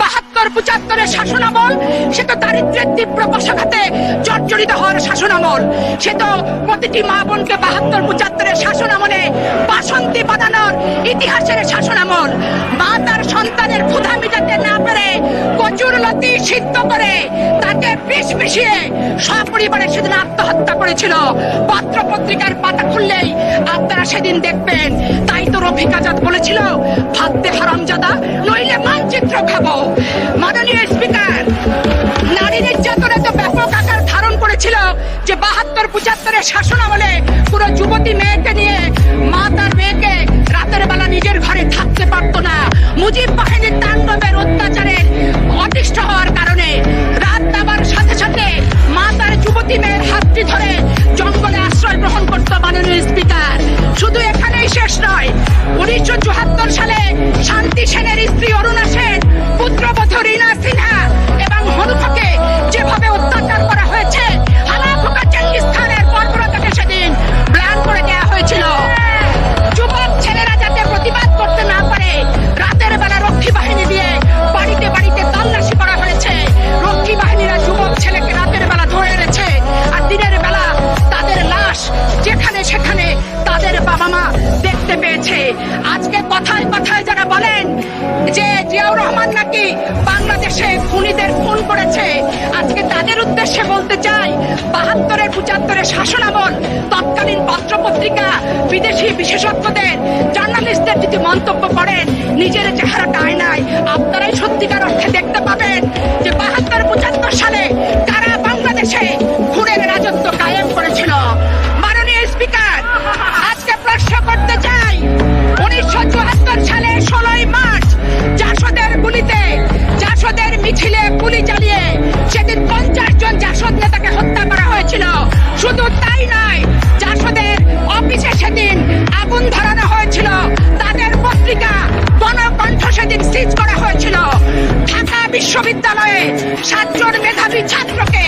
বাহাত্তর, পঁচাত্তরের শাসনামল, সে তো দারিদ্রের তীব্র জর্জরিত হওয়ার শাসনামল। সে তো প্রতিটি মা বোনকে বাহাত্তর, পঁচাত্তরের শাসনামলে বানানোর ইতিহাসের শাসনামল। মা তার সন্তানের ক্ষুধা মিটাতে না কচুর লতি সিদ্ধ করে তাকে বিষ মিশিয়ে সপরিবারে সেদিন আত্মহত্যা করেছিল। পত্র পত্রিকার পাতা খুললেই আপনারা সেদিন দেখবেন। তাই তো রফিক আজাদ বলেছিল, ভাবতে হারামজাদা মাননীয় স্পিকার, নারী নির্যাতন এত ব্যাপক আকার ধারণ করেছিল যে বাহাত্তর, পঁচাত্তরের শাসন আমলে পুরো যুবতী মেয়েকে নিয়ে মা তার মেয়েকে রাতের বেলা নিজের ঘরে থাকতে পারতো না। মুজিব বাহিনীর তাণ্ডবের অত্যাচারের অতিষ্ঠ হওয়ার কারণে রাত দাবার সাথে সাথে মা তার যুবতী মেয়ের হাতটি ধরে জঙ্গলে আশ্রয় গ্রহণ করত মাননীয় স্পিকার। শুধু এখানেই শেষ নয়, উনিশশো সালে শান্তি সেনের স্ত্রী অরুণা নাকি বাংলাদেশে খুনিদের খুন করেছে। আজকে তাদের উদ্দেশ্যে বলতে চাই, বাহাত্তরের, পঁচাত্তরের শাসনামল, তৎকালীন পত্রপত্রিকা, বিদেশি বিশেষজ্ঞদের, জার্নালিস্টদের যদি মন্তব্য করেন, নিজের চেহারাটা আয়নায়, আপনারাই সত্যিকার অর্থে দেখতে গুলি চালিয়ে সেদিন পঞ্চাশ জন জাসদ নেতাকে হত্যা করা হয়েছিল, শুধু তাই নয়, জাসদের অফিসে সেদিন আগুন ধরানো হয়েছিল। তাদের পত্রিকা গণকণ্ঠ সেদিন সিজ করা হয়েছিল। ঢাকা বিশ্ববিদ্যালয়ে সাতজন মেধাবী ছাত্রকে